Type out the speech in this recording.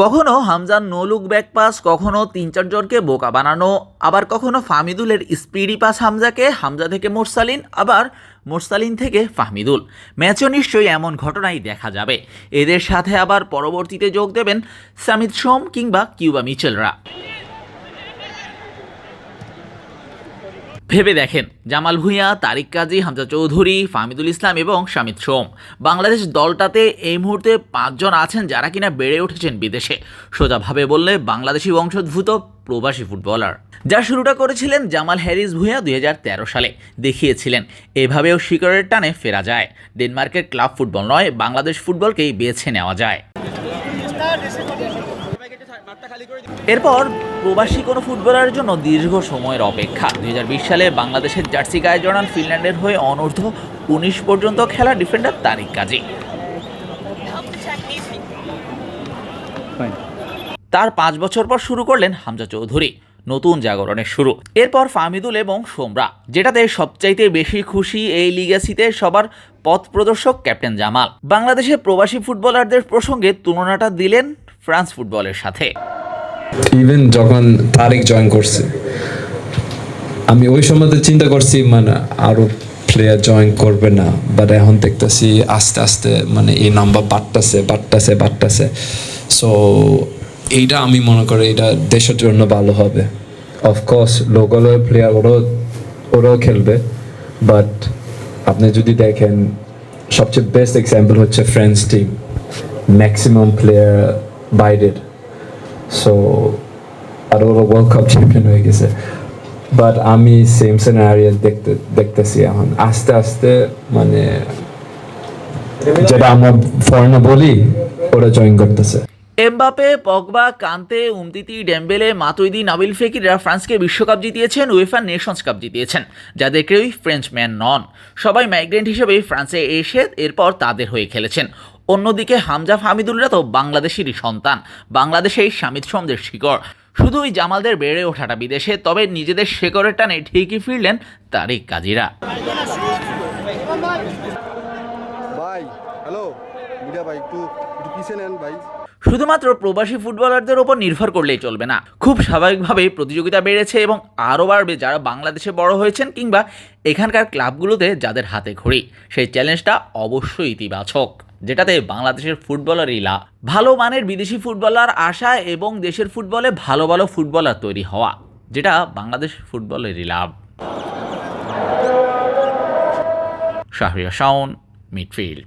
কখনো হামজান no look back pass, কখনো তিন চারজনকে বোকা বানানো, আবার কখনো ফাহমিদুলের স্পিডি পাস হামজাকে হামজা থেকে মোরসালিন, আবার মোরসালিন থেকে ফাহমিদুল। ম্যাচও নিশ্চয়ই এমন ঘটনাই দেখা যাবে। এদের সাথে আবার পরবর্তীতে যোগ দেবেন সামিত সোম কিংবা কিউবা মিচেলরা। ভেবে দেখেন। জামাল ভুঁইয়া, তারিক কাজী, হামজা চৌধুরী, ফাহমিদুল ইসলাম এবং শামিত সোম। বাংলাদেশ দলটাতে এই মুহূর্তে পাঁচজন আছেন যারা কিনা বেড়ে উঠেছেন বিদেশে। সোজাভাবে বললে বাংলাদেশি বংশোদ্ভূত প্রবাসী ফুটবলার। যা শুরুটা করেছিলেন জামাল হ্যারিস ভুঁইয়া দুই হাজার তেরো সালে। দেখিয়েছিলেন, এভাবেও শিকরের টানে ফেরা যায়। ডেনমার্কের ক্লাব ফুটবল নয়, বাংলাদেশ ফুটবলকেই বেছে নেওয়া যায়। এরপর প্রবাসী কোনো ফুটবলারের জন্য দীর্ঘ সময়ের অপেক্ষা। দুই হাজার বিশ সালে বাংলাদেশের জার্সি গায়ে জড়ান ফিনল্যান্ডের হয়ে অনূর্ধ্ব উনিশ পর্যন্ত খেলা ডিফেন্ডার তারিক কাজী। তার পাঁচ বছর পর শুরু করলেন হামজা চৌধুরী, নতুন জাগরণের শুরু। এরপর ফাহমিদুল এবং সোমরা, যেটাতে সবচাইতে বেশি খুশি এই লিগাসিতে সবার পথ প্রদর্শক ক্যাপ্টেন জামাল। বাংলাদেশের প্রবাসী ফুটবলারদের প্রসঙ্গে তুলনাটা দিলেন ফ্রান্স ফুটবলের সাথে। ইভেন যখন তারিক জয়েন করছে, আমি ওই সময়তে চিন্তা করছি মানে আরও প্লেয়ার জয়েন করবে না। বাট এখন দেখতেছি আস্তে আস্তে মানে এই নাম্বার বাড়তেছে বাড়তেছে বাড়তেছে। সো এইটা আমি মনে করি এটা দেশের জন্য ভালো হবে। অফকোর্স লোকাল প্লেয়ার ওরাও ওরাও খেলবে। বাট আপনি যদি দেখেন, সবচেয়ে বেস্ট এক্সাম্পল হচ্ছে ফ্রেন্স টিম ম্যাক্সিমাম প্লেয়ার বাইরের। সো আর ওরা ওয়ার্ল্ড কাপ চ্যাম্পিয়ন হয়ে গেছে। বাট আমি সেম সিনারিও দেখতে দেখতেছি এখন। আস্তে আস্তে মানে যেটা আমরা ফরেনে বলি ওরা জয়েন করতেছে। এমবাপে, পগবা, কান্তে, উমতিতি, ডেম্বেলে, মাতুইদি, নাবিল ফেকিররা ফ্রান্সকে বিশ্বকাপ জিতিয়েছেন, উয়েফা নেশনস কাপ জিতিয়েছেন, যাদের কেউই ফ্রেঞ্চম্যান নন। সবাই মাইগ্রেন্ট হিসেবে ফ্রান্সে এসে এরপর তাদের হয়ে খেলেছেন। অন্যদিকে হামজা ফাহমিদুলরা তো বাংলাদেশেরই সন্তান, বাংলাদেশেই স্বামিত সমদের শিকড়। শুধু ওই জামালদের বেড়ে ওঠাটা বিদেশে, তবে নিজেদের শেকড়ের টানে ঠিকই ফিরলেন তারিক কাজীরা। ভাই হ্যালো ভাই, একটু একটু পিছিয়ে নেন ভাই। শুধুমাত্র প্রবাসী ফুটবলারদের ওপর নির্ভর করলেই চলবে না। খুব স্বাভাবিকভাবেই প্রতিযোগিতা বেড়েছে এবং আরও বাড়বে যারা বাংলাদেশে বড় হয়েছেন কিংবা এখানকার ক্লাবগুলোতে যাদের হাতে ঘড়ি। সেই চ্যালেঞ্জটা অবশ্যই ইতিবাচক, যেটাতে বাংলাদেশের ফুটবলারই লাভ ভালো মানের বিদেশি ফুটবলার আসা এবং দেশের ফুটবলে ভালো ভালো ফুটবলার তৈরি হওয়া, যেটা বাংলাদেশ ফুটবলেরই লাভ। শাহরিয়া শাওন, মিডফিল্ড।